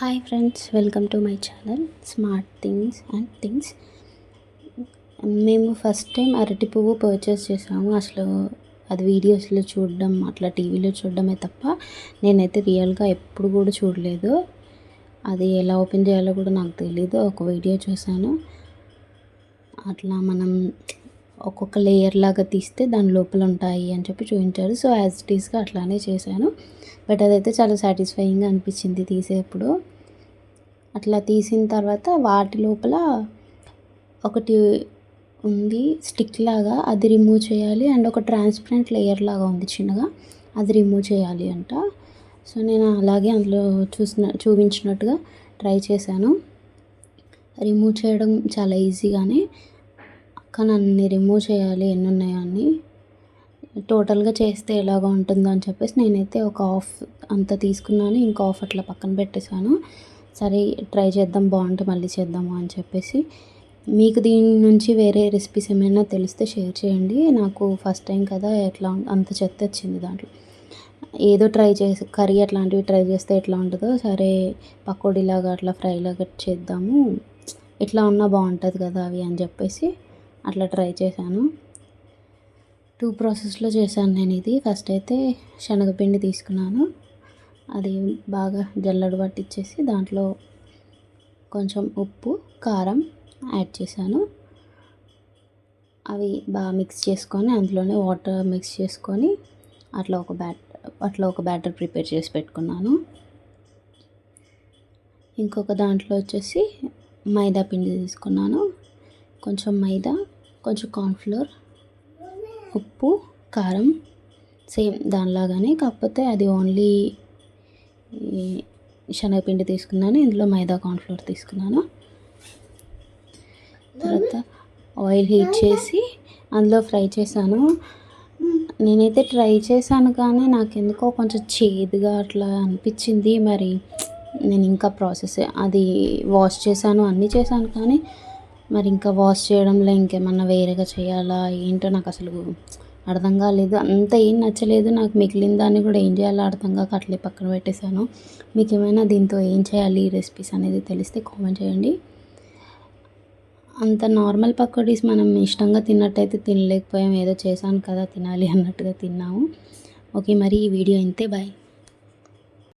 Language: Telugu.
Hi friends welcome to my channel smart things and things. మేము ఫస్ట్ టైం అరటి పువ్వు పర్చేస్ చేసాము. అసలు అది వీడియోస్లో చూడడం అట్లా టీవీలో చూడడమే తప్ప నేనైతే రియల్గా ఎప్పుడు కూడా చూడలేదు. అది ఎలా ఓపెన్ చేయాలో కూడా నాకు తెలీదు. ఒక వీడియో చూశాను. అట్లా మనం ఒక్కొక్క లేయర్ లాగా తీస్తే దాని లోపల ఉంటాయి అని చెప్పి చూపించారు. సో యాజ్ ఇట్ ఈస్గా అట్లానే చేశాను. బట్ అదైతే చాలా సాటిస్ఫైయింగ్గా అనిపించింది తీసేప్పుడు. అట్లా తీసిన తర్వాత వాటి లోపల ఒకటి ఉంది స్టిక్ లాగా అది రిమూవ్ చేయాలి. అండ్ ఒక ట్రాన్స్పరెంట్ లేయర్ లాగా ఉంది చిన్నగా అది రిమూవ్ చేయాలి అంట. సో నేను అలాగే అందులో చూసిన చూపించినట్టుగా ట్రై చేశాను. రిమూవ్ చేయడం చాలా ఈజీగానే కానీ అన్ని రిమూవ్ చేయాలి ఎన్ని ఉన్నాయో అని టోటల్గా చేస్తే ఎలాగ ఉంటుందో అని చెప్పేసి నేనైతే ఒక ఆఫ్ అంత తీసుకున్నాను. ఇంకా ఆఫ్ అట్లా పక్కన పెట్టేశాను. సరే ట్రై చేద్దాం బాగుంటే మళ్ళీ చేద్దాము అని చెప్పేసి. మీకు దీని నుంచి వేరే రెసిపీస్ ఏమైనా తెలిస్తే షేర్ చేయండి. నాకు ఫస్ట్ టైం కదా ఎట్లా అంత చెత్త వచ్చింది దాంట్లో. ఏదో ట్రై చేసి కర్రీ అట్లాంటివి ట్రై చేస్తే ఎట్లా ఉంటుందో సరే పకోడీలాగా అట్లా ఫ్రైలాగా చేద్దాము. ఇట్లా ఉన్నా బాగుంటుంది కదా అవి అని చెప్పేసి. అట్లా ట్రై చేశాను. టూ ప్రాసెస్లో చేశాను నేను ఇది. ఫస్ట్ అయితే శనగపిండి తీసుకున్నాను. అది బాగా జల్లడు పట్టించేసి దాంట్లో కొంచెం ఉప్పు కారం యాడ్ చేశాను. అవి బాగా మిక్స్ చేసుకొని అందులోనే వాటర్ మిక్స్ చేసుకొని అట్లా ఒక బ్యాట్ అట్లా ఒక బ్యాటర్ ప్రిపేర్ చేసి పెట్టుకున్నాను. ఇంకొక దాంట్లో వచ్చేసి మైదా పిండి తీసుకున్నాను. కొంచెం మైదా కొంచెం కార్న్ఫ్లోర్ ఉప్పు కారం సేమ్ దానిలాగానే. కాకపోతే అది ఓన్లీ శనగపిండి తీసుకున్నాను. ఇందులో మైదా కార్న్ఫ్లోర్ తీసుకున్నాను. తర్వాత ఆయిల్ హీట్ చేసి అందులో ఫ్రై చేశాను. నేనైతే ట్రై చేశాను కానీ నాకు ఎందుకో కొంచెం చేదుగా అట్లా అనిపించింది. మరి నేను ఇంకా ప్రాసెస్ అది వాష్ చేశాను అన్నీ చేశాను కానీ మరి ఇంకా వాష్ చేయడంలో ఇంకేమన్నా వేరేగా చేయాలా? ఏంటో నాకు అసలు అర్థం కాలేదు. అంత ఏం నచ్చలేదు నాకు. మిగిలిన దాన్ని కూడా ఏం చేయాలో అర్థం కాక అట్లే పక్కన పెట్టేశాను. మీకు ఏమైనా దీంతో ఏం చేయాలి? రెసిపీస్ అనేది తెలిస్తే కామెంట్ చేయండి. అంత నార్మల్ పకోడీస్ మనం ఇష్టంగా తిన్నట్టయితే తినలేకపోయాం. ఏదో చేశాను కదా తినాలి అన్నట్టుగా తిన్నాము. ఓకే మరి ఈ వీడియో ఇంతే. బాయ్.